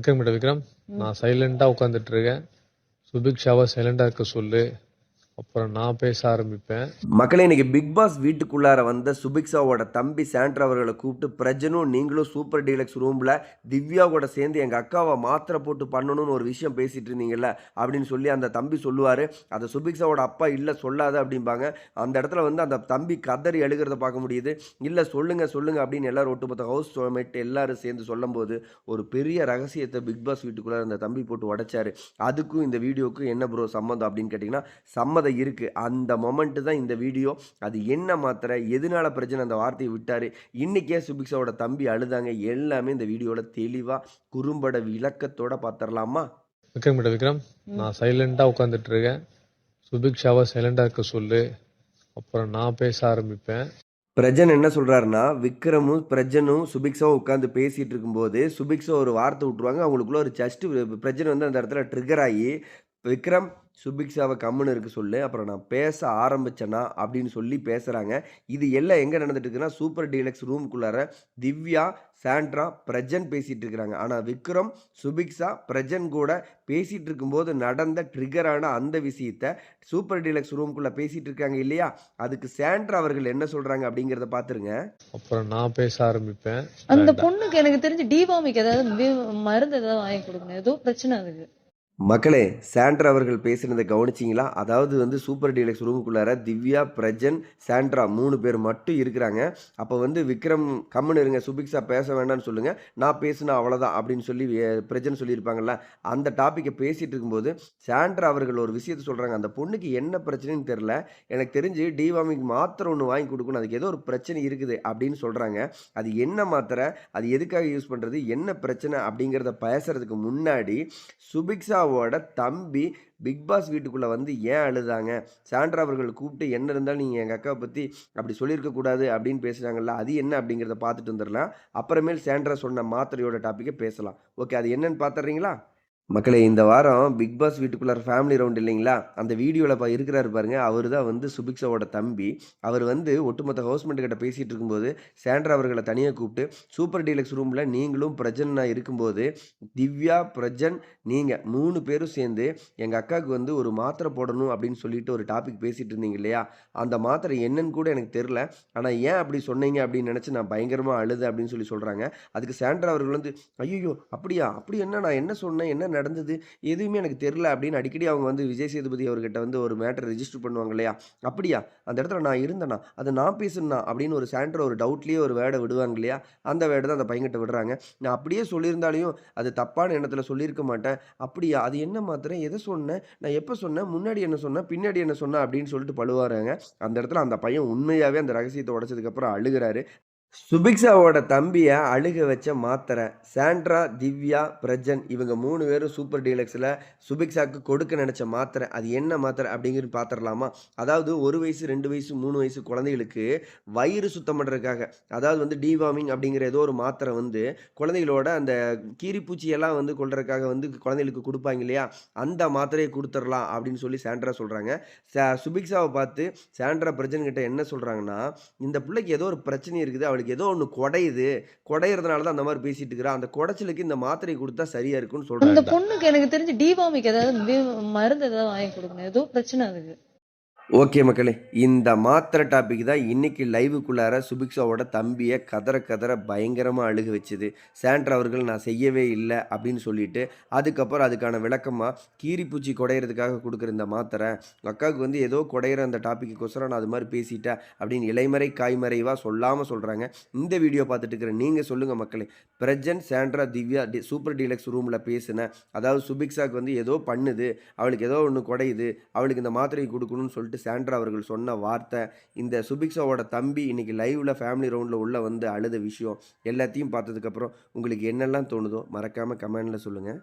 விக்ரம் கிட்ட விக்ரம் நான் சைலண்டா உட்காந்துட்டு இருக்கேன். சுபிக்ஷாவை சைலண்டா இருக்க சொல்லு. அப்புறம் நான் பேச ஆரம்பிப்பேன். மக்களே இன்னைக்கு பிக் பாஸ் வீட்டுக்குள்ளார வந்த சுபிக்ஷாவோட தம்பி சாண்ட்ரா அவர்களை கூப்பிட்டு பிரஜனும் நீங்களும் சூப்பர் டீலக்ஸ் ரூமில் திவ்யாவோட சேர்ந்து எங்கள் அக்காவை மாத்திரை போட்டு பண்ணணும்னு ஒரு விஷயம் பேசிட்டு இருந்தீங்கல்ல அப்படின்னு சொல்லி அந்த தம்பி சொல்லுவார். அதை சுபிக்ஷாவோட அப்பா இல்லை சொல்லாத அப்படிம்பாங்க. அந்த இடத்துல வந்து அந்த தம்பி கதறி எழுகிறத பார்க்க முடியுது. இல்லை சொல்லுங்க சொல்லுங்க அப்படின்னு எல்லாரும் ஒட்டுமொத்த ஹவுஸ் மேட் எல்லாரும் சேர்ந்து சொல்லும்போது ஒரு பெரிய ரகசியத்தை பிக் பாஸ் வீட்டுக்குள்ளார அந்த தம்பி போட்டு உடைச்சாரு. அதுக்கும் இந்த வீடியோக்கும் என்ன ப்ரோ சம்மந்தம் அப்படின்னு கேட்டிங்கன்னா சம்மதம் இருக்குது அந்த மொமெண்ட்டு தான் இந்த வீடியோ அது என்ன மாத்திரை? எதனால பிரச்சனை? அந்த வார்த்தையை விட்டார். இன்றைக்கே சுபிக்ஷாவோட தம்பி அழுதாங்க. எல்லாமே இந்த வீடியோவில் தெளிவாக குறும்பட விளக்கத்தோட பார்த்துடலாமா விக்ரம் கிட்ட விக்ரம் நான் சைலண்டா உட்காந்துட்டு இருக்கேன். சுபிக்ஷாவை சைலண்டா இருக்க சொல்லு. அப்புறம் நான் பேச ஆரம்பிப்பேன். பிரஜன் என்ன சொல்றாருன்னா விக்ரமும் பிரஜனும் சுபிக்ஷாவும் உட்காந்து பேசிட்டு இருக்கும்போது சுபிக்ஷா ஒரு வார்த்தை விட்டுருவாங்க. அவங்களுக்குள்ள ஒரு ஜஸ்ட் பிரஜன் வந்து அந்த இடத்துல ட்ரிகர் ஆகி விக்ரம் சுபிக்ஷாவை கம்முன்னு இருக்க சொல்லு. அப்புறம் நான் பேச ஆரம்பிச்சேனா அப்படின்னு சொல்லி பேசுகிறாங்க இது எல்லாம் எங்கே நடந்துட்டு இருக்குன்னா சூப்பர் டீலக்ஸ் ரூமுக்குள்ளார திவ்யா சாண்ட்ரா பிரஜன் பேசிட்டு இருக்கிறாங்க. ஆனால் விக்ரம் சுபிக்ஷா பிரஜன் கூட பேசிட்டு இருக்கும்போது நடந்த ட்ரிகரான அந்த விஷயத்த சூப்பர் டீலக்ஸ் ரூம்குள்ளே பேசிட்டு இருக்காங்க இல்லையா? அதுக்கு சாண்ட்ரா அவர்கள் என்ன சொல்றாங்க அப்படிங்கிறத பார்த்துருங்க அப்புறம் நான் பேச ஆரம்பிப்பேன். அந்த பொண்ணுக்கு எனக்கு தெரிஞ்சு டிவாமிக்கு ஏதாவது மருந்து ஏதாவது வாங்கி கொடுக்கணும். ஏதோ பிரச்சனை அதுக்கு. மக்களே சாண்ட்ரா அவர்கள் பேசுனதை கவனிச்சிங்களா? அதாவது வந்து சூப்பர் டீலக்ஸ் ரூமுக்குள்ளார திவ்யா பிரஜன் சாண்ட்ரா மூணு பேர் மட்டும் இருக்கிறாங்க. அப்போ வந்து விக்ரம் கம்முன்னு இருங்க சுபிக்ஷா பேச வேண்டாம்னு சொல்லுங்கள் நான் பேசினா அவ்வளோதான் அப்படின்னு சொல்லி பிரஜன் சொல்லியிருப்பாங்கல்ல அந்த டாப்பிக்கை பேசிகிட்டு இருக்கும்போது சாண்ட்ரா அவர்கள் ஒரு விஷயத்த சொல்கிறாங்க அந்த பொண்ணுக்கு என்ன பிரச்சனைன்னு தெரில எனக்கு தெரிஞ்சு டிவாமிக்கு மாத்திரை ஒன்று வாங்கி கொடுக்கணும். அதுக்கு ஏதோ ஒரு பிரச்சனை இருக்குது அப்படின்னு சொல்கிறாங்க அது என்ன மாத்திரை? அது எதுக்காக யூஸ் பண்ணுறது என்ன பிரச்சனை? அப்படிங்கிறத பேசுறதுக்கு முன்னாடி சாண்ட்ராவோட தம்பி பிக் பாஸ் வீட்டுக்குள்ளே வந்து ஏன் அழுதாங்க? சாண்ட்ரா அவர்கள் கூப்பிட்டு என்ன இருந்தாலும் நீங்கள் எங்கள் அக்காவை பற்றி அப்படி சொல்லியிருக்க கூடாது அப்படின்னு பேசுகிறாங்கல்ல அது என்ன அப்படிங்கிறத பார்த்துட்டு வந்துடலாம். அப்புறமேல் சாண்ட்ரா சொன்ன மாத்திரையோட டாப்பிக்கை பேசலாம். ஓகே அது என்னன்னு பார்த்துறீங்களா மக்களே இந்த வாரம் பிக் பாஸ் வீட்டுக்குள்ளார ஃபேமிலி ரவுண்ட் இல்லைங்களா? அந்த வீடியோவில் இப்போ இருக்கிறாரு பாருங்க. அவர் தான் வந்து சுபிக்ஷாவோட தம்பி. அவர் வந்து ஒட்டுமொத்த ஹவுஸ்மெண்ட் கிட்ட பேசிகிட்டு இருக்கும்போது சாண்ட்ரா அவர்களை தனியாக கூப்பிட்டு சூப்பர் டீலக்ஸ் ரூமில் நீங்களும் பிரஜன்னா இருக்கும்போது திவ்யா பிரஜன் நீங்கள் மூணு பேரும் சேர்ந்து எங்கள் அக்காவுக்கு வந்து ஒரு மாத்திரை போடணும் அப்படின்னு சொல்லிட்டு ஒரு டாபிக் பேசிகிட்டு இருந்தீங்க இல்லையா? அந்த மாத்திரை என்னன்னு கூட எனக்கு தெரில ஆனால் ஏன் அப்படி சொன்னீங்க அப்படின்னு நினச்சி நான் பயங்கரமாக அழுது அப்படின்னு சொல்லி சொல்கிறாங்க அதுக்கு சாண்ட்ரா அவர்கள் வந்து ஐயோ அப்படியா? அப்படி என்ன நான் என்ன சொன்னேன் என்ன நடந்தது. எதுவுமே எனக்கு தெரில அப்படின்னு அடிக்கடி அவங்க வந்து விஜய் சேதுபதி அவர்கிட்ட வந்து ஒரு மேட்டர் ரிஜிஸ்டர் பண்ணுவாங்க இல்லையா? அப்படியா? அந்த இடத்துல நான் இருந்தேனா? அது நான் பேசுனா அப்படின்னு ஒரு சாண்ட்ரா ஒரு டவுட்லேயே ஒரு வேர்டை விடுவாங்க இல்லையா? அந்த வேர்டை தான் அந்த பையன்கிட்ட விடுறாங்க. நான் அப்படியே சொல்லியிருந்தாலையும் அது தப்பான எண்ணத்தில் சொல்லியிருக்க மாட்டேன். அப்படியா? அது என்ன மாத்திரம் எதை சொன்னேன் நான் எப்போ சொன்னேன் முன்னாடி என்ன சொன்னேன் பின்னாடி என்ன சொன்னேன் அப்படின்னு சொல்லிட்டு பழுவாருங்க. அந்த இடத்துல அந்த பையன் உண்மையாகவே அந்த ரகசியத்தை உடச்சதுக்கப்புறம் அழுகிறாரு. சுபிக்ஷாவோட தம்பியை அழுக வச்ச மாத்திரை சாண்ட்ரா திவ்யா பிரஜன் இவங்க மூணு பேரும் சூப்பர் டீலக்ஸில் சுபிக்ஷாவுக்கு கொடுக்க நினச்ச மாத்திரை. அது என்ன மாத்திரை அப்படிங்கிறது பார்த்துடலாமா அதாவது ஒரு வயசு ரெண்டு வயசு மூணு வயசு குழந்தைகளுக்கு வயிறு சுத்தம் பண்ணுறதுக்காக அதாவது வந்து டிவார்மிங் அப்படிங்கிற ஏதோ ஒரு மாத்திரை வந்து குழந்தைகளோட அந்த கீரிப்பூச்சியெல்லாம் வந்து கொள்றதுக்காக வந்து குழந்தைகளுக்கு கொடுப்பாங்க இல்லையா? அந்த மாத்திரையை கொடுத்துடலாம் அப்படின்னு சொல்லி சாண்ட்ரா சொல்கிறாங்க சுபிக்ஷாவை பார்த்து சாண்ட்ரா பிரஜன் கிட்ட என்ன சொல்கிறாங்கன்னா இந்த பிள்ளைக்கு ஏதோ ஒரு பிரச்சனை இருக்குது அவளுக்கு ஏதோ ஒன்று குடையுது. குடையிறதுனால தான் அந்த மாதிரி பேசிட்டு இருக்கிறா. அந்த குடைச்சலுக்கு இந்த மாத்திரை கொடுத்தா சரியா இருக்கும்னு அந்த பொண்ணுக்கு எனக்கு தெரிஞ்சு டிவாமிக்கு ஏதாவது மருந்து ஏதாவது வாங்கி கொடுக்கணும். ஏதோ பிரச்சனை அதுக்கு ஓகே மக்களே இந்த மாத்திரை டாபிக் தான் இன்றைக்கி லைவுக்குள்ளார சுபிக்ஷாவோட தம்பியை கதற கதற பயங்கரமாக அழுக வச்சுது. சாண்ட்ரா அவர்கள் நான் செய்யவே இல்லை அப்படின்னு சொல்லிட்டு அதுக்கப்புறம் அதுக்கான விளக்கமாக கீரிப்பூச்சி குடையிறதுக்காக கொடுக்குற இந்த மாத்திரை. அக்காவுக்கு வந்து ஏதோ குடையிற அந்த டாப்பிக்குக்கோசரம் நான் அது மாதிரி பேசிட்டேன் அப்படின்னு இலைமறை காய்மறைவாக சொல்லாமல் சொல்கிறாங்க இந்த வீடியோ பார்த்துட்டு இருக்கிற நீங்கள் சொல்லுங்கள் மக்களே. Prajin Sandra Divya the super deluxe ரூமில் பேசினேன் அதாவது சுபிக்ஷாவுக்கு வந்து ஏதோ பண்ணுது அவளுக்கு ஏதோ ஒன்று குடையுது அவளுக்கு இந்த மாத்திரையை கொடுக்கணும்னு சொல்லிட்டு சாண்ட்ரா அவர்கள் சொன்ன வார்த்தை இந்த சுபிக்ஷாவோட தம்பி இன்றைக்கி லைவில் ஃபேமிலி ரவுண்டில் உள்ளே வந்து அழுத விஷயம் எல்லாத்தையும் பார்த்ததுக்கப்புறம் உங்களுக்கு என்னெல்லாம் தோணுதோ மறக்காமல் கமெண்டில் சொல்லுங்கள்